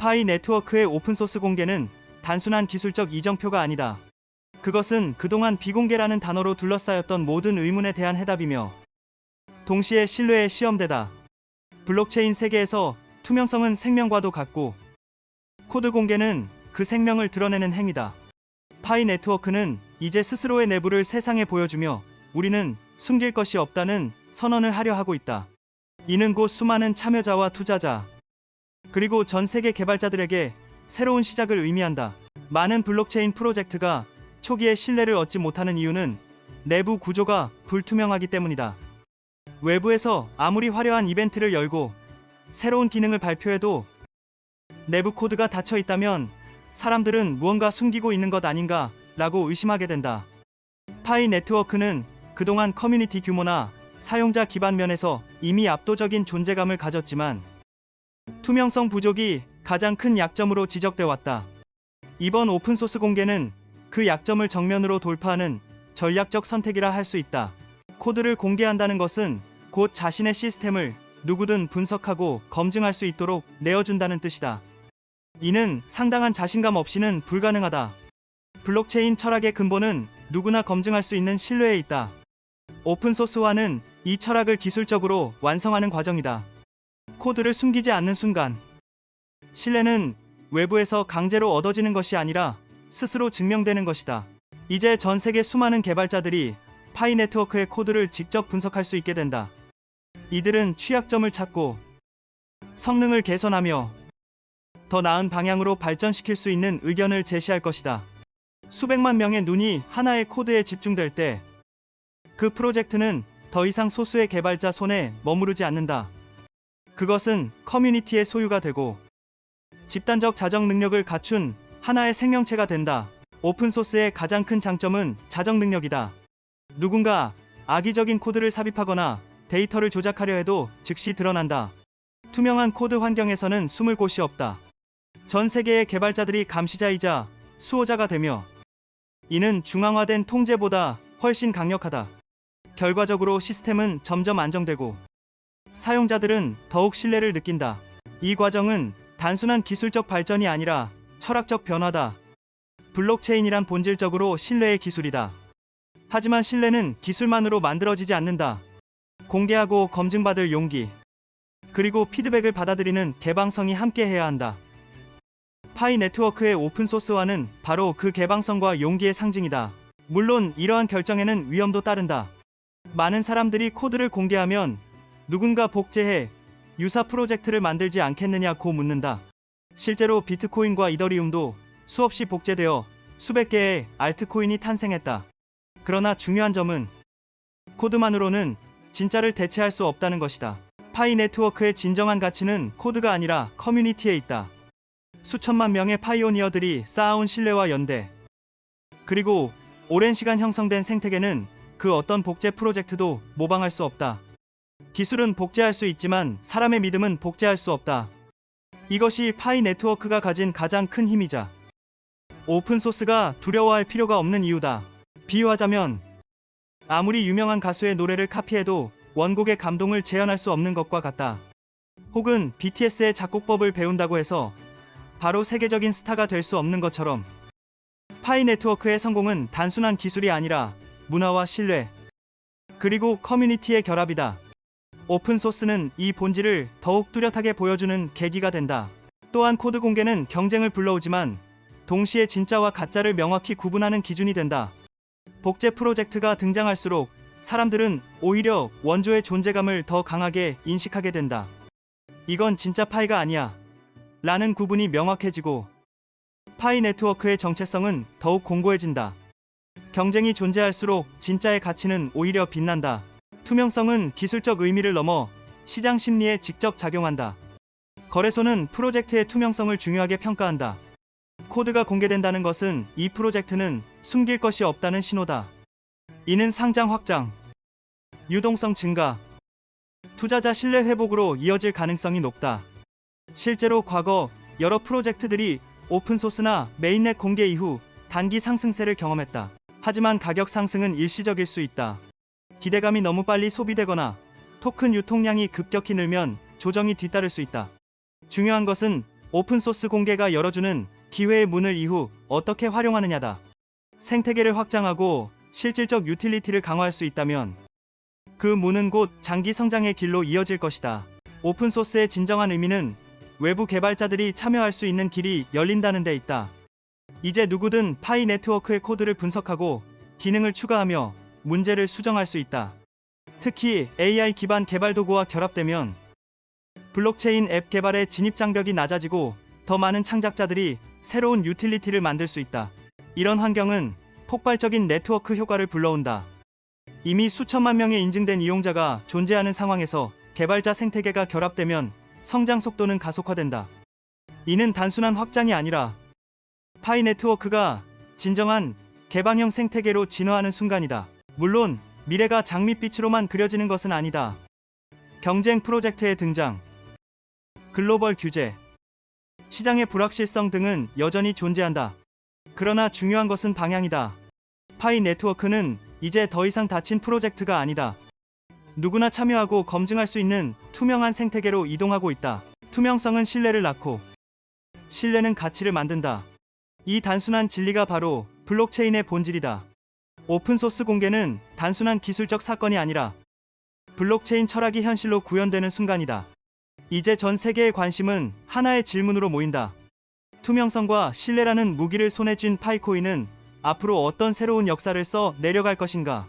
파이 네트워크의 오픈소스 공개는 단순한 기술적 이정표가 아니다. 그것은 그동안 비공개라는 단어로 둘러싸였던 모든 의문에 대한 해답이며 동시에 신뢰의 시험대다. 블록체인 세계에서 투명성은 생명과도 같고 코드 공개는 그 생명을 드러내는 행위다. 파이 네트워크는 이제 스스로의 내부를 세상에 보여주며 우리는 숨길 것이 없다는 선언을 하려 하고 있다. 이는 곧 수많은 참여자와 투자자, 그리고 전 세계 개발자들에게 새로운 시작을 의미한다. 많은 블록체인 프로젝트가 초기에 신뢰를 얻지 못하는 이유는 내부 구조가 불투명하기 때문이다. 외부에서 아무리 화려한 이벤트를 열고 새로운 기능을 발표해도 내부 코드가 닫혀 있다면 사람들은 무언가 숨기고 있는 것 아닌가 라고 의심하게 된다. 파이 네트워크는 그동안 커뮤니티 규모나 사용자 기반 면에서 이미 압도적인 존재감을 가졌지만 투명성 부족이 가장 큰 약점으로 지적돼 왔다. 이번 오픈소스 공개는 그 약점을 정면으로 돌파하는 전략적 선택이라 할 수 있다. 코드를 공개한다는 것은 곧 자신의 시스템을 누구든 분석하고 검증할 수 있도록 내어준다는 뜻이다. 이는 상당한 자신감 없이는 불가능하다. 블록체인 철학의 근본은 누구나 검증할 수 있는 신뢰에 있다. 오픈소스화는 이 철학을 기술적으로 완성하는 과정이다. 코드를 숨기지 않는 순간 신뢰는 외부에서 강제로 얻어지는 것이 아니라 스스로 증명되는 것이다. 이제 전 세계 수많은 개발자들이 파이 네트워크의 코드를 직접 분석할 수 있게 된다. 이들은 취약점을 찾고 성능을 개선하며 더 나은 방향으로 발전시킬 수 있는 의견을 제시할 것이다. 수백만 명의 눈이 하나의 코드에 집중될 때 그 프로젝트는 더 이상 소수의 개발자 손에 머무르지 않는다. 그것은 커뮤니티의 소유가 되고 집단적 자정 능력을 갖춘 하나의 생명체가 된다. 오픈소스의 가장 큰 장점은 자정 능력이다. 누군가 악의적인 코드를 삽입하거나 데이터를 조작하려 해도 즉시 드러난다. 투명한 코드 환경에서는 숨을 곳이 없다. 전 세계의 개발자들이 감시자이자 수호자가 되며 이는 중앙화된 통제보다 훨씬 강력하다. 결과적으로 시스템은 점점 안정되고 사용자들은 더욱 신뢰를 느낀다. 이 과정은 단순한 기술적 발전이 아니라 철학적 변화다. 블록체인이란 본질적으로 신뢰의 기술이다. 하지만 신뢰는 기술만으로 만들어지지 않는다. 공개하고 검증받을 용기, 그리고 피드백을 받아들이는 개방성이 함께해야 한다. 파이 네트워크의 오픈소스화는 바로 그 개방성과 용기의 상징이다. 물론 이러한 결정에는 위험도 따른다. 많은 사람들이 코드를 공개하면 누군가 복제해 유사 프로젝트를 만들지 않겠느냐고 묻는다. 실제로 비트코인과 이더리움도 수없이 복제되어 수백 개의 알트코인이 탄생했다. 그러나 중요한 점은 코드만으로는 진짜를 대체할 수 없다는 것이다. 파이 네트워크의 진정한 가치는 코드가 아니라 커뮤니티에 있다. 수천만 명의 파이오니어들이 쌓아온 신뢰와 연대. 그리고 오랜 시간 형성된 생태계는 그 어떤 복제 프로젝트도 모방할 수 없다. 기술은 복제할 수 있지만 사람의 믿음은 복제할 수 없다. 이것이 파이 네트워크가 가진 가장 큰 힘이자 오픈소스가 두려워할 필요가 없는 이유다. 비유하자면 아무리 유명한 가수의 노래를 카피해도 원곡의 감동을 재현할 수 없는 것과 같다. 혹은 BTS의 작곡법을 배운다고 해서 바로 세계적인 스타가 될 수 없는 것처럼 파이 네트워크의 성공은 단순한 기술이 아니라 문화와 신뢰 그리고 커뮤니티의 결합이다. 오픈소스는 이 본질을 더욱 뚜렷하게 보여주는 계기가 된다. 또한 코드 공개는 경쟁을 불러오지만 동시에 진짜와 가짜를 명확히 구분하는 기준이 된다. 복제 프로젝트가 등장할수록 사람들은 오히려 원조의 존재감을 더 강하게 인식하게 된다. 이건 진짜 파이가 아니야. 라는 구분이 명확해지고 파이 네트워크의 정체성은 더욱 공고해진다. 경쟁이 존재할수록 진짜의 가치는 오히려 빛난다. 투명성은 기술적 의미를 넘어 시장 심리에 직접 작용한다. 거래소는 프로젝트의 투명성을 중요하게 평가한다. 코드가 공개된다는 것은 이 프로젝트는 숨길 것이 없다는 신호다. 이는 상장 확장, 유동성 증가, 투자자 신뢰 회복으로 이어질 가능성이 높다. 실제로 과거 여러 프로젝트들이 오픈소스나 메인넷 공개 이후 단기 상승세를 경험했다. 하지만 가격 상승은 일시적일 수 있다. 기대감이 너무 빨리 소비되거나 토큰 유통량이 급격히 늘면 조정이 뒤따를 수 있다. 중요한 것은 오픈소스 공개가 열어주는 기회의 문을 이후 어떻게 활용하느냐다. 생태계를 확장하고 실질적 유틸리티를 강화할 수 있다면 그 문은 곧 장기 성장의 길로 이어질 것이다. 오픈소스의 진정한 의미는 외부 개발자들이 참여할 수 있는 길이 열린다는 데 있다. 이제 누구든 파이 네트워크의 코드를 분석하고 기능을 추가하며 문제를 수정할 수 있다. 특히 AI 기반 개발 도구와 결합되면 블록체인 앱 개발의 진입 장벽이 낮아지고 더 많은 창작자들이 새로운 유틸리티를 만들 수 있다. 이런 환경은 폭발적인 네트워크 효과를 불러온다. 이미 수천만 명의 인증된 이용자가 존재하는 상황에서 개발자 생태계가 결합되면 성장 속도는 가속화된다. 이는 단순한 확장이 아니라 파이 네트워크가 진정한 개방형 생태계로 진화하는 순간이다. 물론 미래가 장밋빛으로만 그려지는 것은 아니다. 경쟁 프로젝트의 등장, 글로벌 규제, 시장의 불확실성 등은 여전히 존재한다. 그러나 중요한 것은 방향이다. 파이 네트워크는 이제 더 이상 닫힌 프로젝트가 아니다. 누구나 참여하고 검증할 수 있는 투명한 생태계로 이동하고 있다. 투명성은 신뢰를 낳고 신뢰는 가치를 만든다. 이 단순한 진리가 바로 블록체인의 본질이다. 오픈소스 공개는 단순한 기술적 사건이 아니라 블록체인 철학이 현실로 구현되는 순간이다. 이제 전 세계의 관심은 하나의 질문으로 모인다. 투명성과 신뢰라는 무기를 손에 쥔 파이코인은 앞으로 어떤 새로운 역사를 써 내려갈 것인가?